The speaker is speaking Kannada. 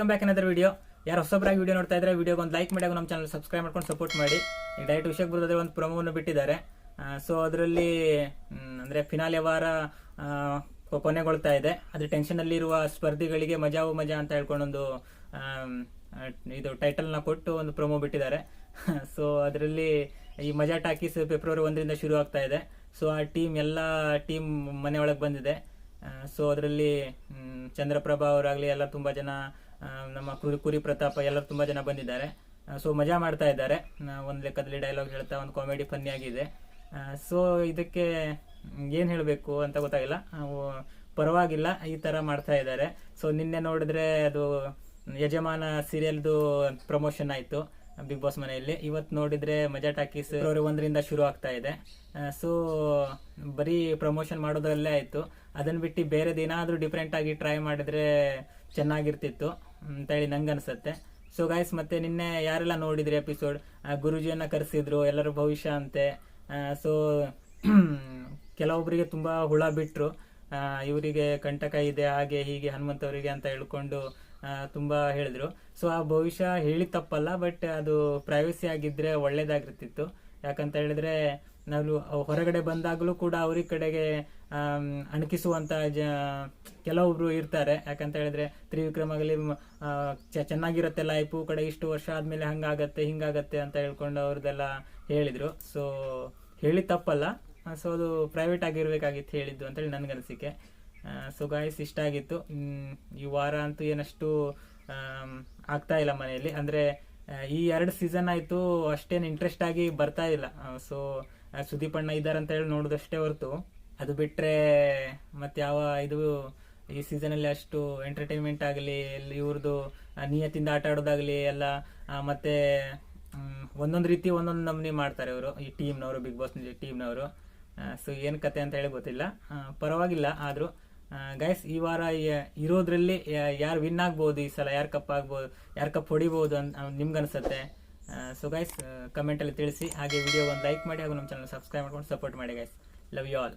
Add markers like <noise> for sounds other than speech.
ವೆಲ್ಕಮ್ ಬ್ಯಾಕ್ ಅನ್ನೋದ್ರ ವಿಡಿಯೋ ಯಾರು ಹೊಸಬ್ರಾಗಿ ವಿಡಿಯೋ ನೋಡ್ತಾ ಇದ್ರೆ ವಿಡಿಯೋಗೆ ಒಂದು ಲೈಕ್ ಮಾಡಿ ನಮ್ಮ ಚಾನಲ್ ಸಬ್ಸ್ಕ್ರೈಬ್ ಮಾಡ್ಕೊಂಡು ಸಪೋರ್ಟ್ ಮಾಡಿ. ಈಗ ಡೈರೆಕ್ಟ್ ವಿಷಯಕ್ಕೆ ಬರೋದಾದ್ರೆ ಒಂದು ಪ್ರೊಮೋವನ್ನು ಬಿಟ್ಟಿದ್ದಾರೆ. ಸೊ ಅದರಲ್ಲಿ ಅಂದರೆ ಫಿನಾಲೆ ವಾರ ಕೊನೆಗೊಳ್ತಾ ಇದೆ. ಅದ್ರ ಟೆನ್ಷನಲ್ಲಿರುವ ಸ್ಪರ್ಧಿಗಳಿಗೆ ಮಜಾವು ಮಜಾ ಅಂತ ಹೇಳ್ಕೊಂಡೊಂದು ಇದು ಟೈಟಲ್ನ ಕೊಟ್ಟು ಒಂದು ಪ್ರೊಮೋ ಬಿಟ್ಟಿದ್ದಾರೆ. <laughs> ಸೊ ಅದರಲ್ಲಿ ಈ ಮಜಾ ಟಾಕೀಸ್ ಫೆಬ್ರವರಿ ಒಂದರಿಂದ ಶುರು ಆಗ್ತಾ ಇದೆ. ಸೊ ಆ ಟೀಮ್ ಎಲ್ಲ ಟೀಮ್ ಮನೆಯೊಳಗೆ ಬಂದಿದೆ. ಸೊ ಅದರಲ್ಲಿ ಚಂದ್ರಪ್ರಭಾ ಅವರಾಗಲಿ ಎಲ್ಲ ತುಂಬ ಜನ ನಮ್ಮ ಕುರಿ ಕುರಿ ಪ್ರತಾಪ ಎಲ್ಲರೂ ತುಂಬ ಜನ ಬಂದಿದ್ದಾರೆ. ಸೊ ಮಜಾ ಮಾಡ್ತಾ ಇದ್ದಾರೆ. ಒಂದು ಲೆಕ್ಕದಲ್ಲಿ ಡೈಲಾಗ್ ಹೇಳ್ತಾ ಒಂದು ಕಾಮಿಡಿ ಫನ್ನಿ ಆಗಿದೆ. ಸೊ ಇದಕ್ಕೆ ಏನು ಹೇಳಬೇಕು ಅಂತ ಗೊತ್ತಾಗಿಲ್ಲ. ಪರವಾಗಿಲ್ಲ, ಈ ಥರ ಮಾಡ್ತಾ ಇದ್ದಾರೆ. ಸೊ ನಿನ್ನೆ ನೋಡಿದ್ರೆ ಅದು ಯಜಮಾನ ಸೀರಿಯಲ್ದು ಪ್ರಮೋಷನ್ ಆಯಿತು. ಬಿಗ್ ಬಾಸ್ ಮನೆಯಲ್ಲಿ. ಇವತ್ತು ನೋಡಿದ್ರೆ ಮಜಾ ಟಾಕೀಸ್ ಫೆಬ್ರವರಿ ಒಂದರಿಂದ ಶುರು ಆಗ್ತಾ ಇದೆ. ಸೊ ಬರೀ ಪ್ರಮೋಷನ್ ಮಾಡೋದ್ರಲ್ಲೇ ಆಯಿತು. ಅದನ್ನು ಬಿಟ್ಟು ಬೇರೆ ಏನಾದರೂ ಡಿಫ್ರೆಂಟ್ ಆಗಿ ಟ್ರೈ ಮಾಡಿದ್ರೆ ಚೆನ್ನಾಗಿರ್ತಿತ್ತು ಅಂತೇಳಿ ನಂಗೆ ಅನಿಸುತ್ತೆ. ಸೊ ಗಾಯ್ಸ್ ಮತ್ತೆ ನಿನ್ನೆ ಯಾರೆಲ್ಲ ನೋಡಿದ್ರಿ ಎಪಿಸೋಡ್ ಗುರುಜಿಯನ್ನ ಕರೆಸಿದ್ರು, ಎಲ್ಲರ ಭವಿಷ್ಯ ಅಂತೆ. ಸೊ <clears throat> ಕೆಲವೊಬ್ಬರಿಗೆ ತುಂಬಾ ಹುಳ ಬಿಟ್ರು. ಇವರಿಗೆ ಕಂಟಕ ಇದೆ, ಹಾಗೆ ಹೀಗೆ ಹನುಮಂತವರಿಗೆ ಅಂತ ಹೇಳ್ಕೊಂಡು ತುಂಬಾ ಹೇಳಿದ್ರು. ಸೊ ಆ ಭವಿಷ್ಯ ಹೇಳಿ ತಪ್ಪಲ್ಲ ಬಟ್ ಅದು ಪ್ರೈವಸಿ ಆಗಿದ್ರೆ ಒಳ್ಳೇದಾಗಿರ್ತಿತ್ತು. ಯಾಕಂತ ಹೇಳಿದ್ರೆ ನಾವು ಹೊರಗಡೆ ಬಂದಾಗಲೂ ಕೂಡ ಅವ್ರಿಗೆ ಕಡೆಗೆ ಅಣಕಿಸುವಂತ ಜ ಕೆಲವೊಬ್ರು ಇರ್ತಾರೆ. ಯಾಕಂತ ಹೇಳಿದ್ರೆ ತ್ರಿವಿಕ್ರಮ ಆಗಲಿ ಮ್, ಚ- ಚೆನ್ನಾಗಿರುತ್ತೆ ಲೈಫು ಕಡೆ ಇಷ್ಟು ವರ್ಷ ಆದ್ಮೇಲೆ ಹಂಗಾಗತ್ತೆ ಹಿಂಗಾಗತ್ತೆ ಅಂತ ಹೇಳ್ಕೊಂಡು ಅವ್ರದ್ದೆಲ್ಲ ಹೇಳಿದ್ರು. ಸೊ ಹೇಳಿ ತಪ್ಪಲ್ಲ. ಸೊ ಅದು ಪ್ರೈವೇಟ್ ಆಗಿರ್ಬೇಕಾಗಿತ್ತು ಹೇಳಿದ್ದು ಅಂತೇಳಿ ನನಗೆ ಅನಿಸಿಕೆ ಸೊ ಗಾಯ್ಸ್ ಇಷ್ಟ ಆಗಿತ್ತು. ಈ ವಾರ ಅಂತೂ ಏನಷ್ಟು ಆಗ್ತಾ ಇಲ್ಲ ಮನೆಯಲ್ಲಿ. ಅಂದರೆ ಈ ಎರಡು ಸೀಸನ್ ಆಯಿತು, ಅಷ್ಟೇನು ಇಂಟ್ರೆಸ್ಟ್ ಆಗಿ ಬರ್ತಾ ಇಲ್ಲ. ಸೊ ಸುದೀಪ್ ಅಣ್ಣ ಇದ್ದಾರೆ ಹೇಳಿ ನೋಡೋದಷ್ಟೇ ಹೊರತು. ಅದು ಬಿಟ್ಟರೆ ಮತ್ತೆ ಯಾವ ಇದು, ಈ ಸೀಸನಲ್ಲಿ ಅಷ್ಟು ಎಂಟರ್ಟೈನ್ಮೆಂಟ್ ಆಗಲಿ ಇವ್ರದ್ದು ನಿಯತ್ತಿಂದ ಆಟ ಆಡೋದಾಗಲಿ, ಎಲ್ಲ ಮತ್ತೆ ಒಂದೊಂದು ರೀತಿ ಒಂದೊಂದು ನಮೂನಿ ಮಾಡ್ತಾರೆ ಇವರು, ಈ ಟೀಮ್ನವರು ಬಿಗ್ ಬಾಸ್ ಟೀಮ್ನವರು ಸೊ ಏನು ಕತೆ ಅಂತ ಹೇಳಿ ಗೊತ್ತಿಲ್ಲ. ಪರವಾಗಿಲ್ಲ, ಆದರೂ. ಗೈಸ್ ಈ ವಾರ ಇರೋದ್ರಲ್ಲಿ ಯಾರು ವಿನ್ ಆಗ್ಬೋದು, ಈ ಸಲ ಯಾರು ಕಪ್ ಆಗ್ಬೋದು, ಯಾರು ಕಪ್ ಹೊಡಿಬೋದು ಅಂತ ನಿಮ್ಗನ್ಸುತ್ತೆ. ಸೊ ಗೈಸ್ ಕಮೆಂಟಲ್ಲಿ ತಿಳಿಸಿ, ಹಾಗೆ ವಿಡಿಯೋ ಒಂದು ಲೈಕ್ ಮಾಡಿ, ಹಾಗೂ ನಮ್ಮ ಚಾನಲ್ ಸಬ್ಸ್ಕ್ರೈಬ್ ಮಾಡ್ಕೊಂಡು ಸಪೋರ್ಟ್ ಮಾಡಿ ಗೈಸ್ ಲವ್ ಯು ಆಲ್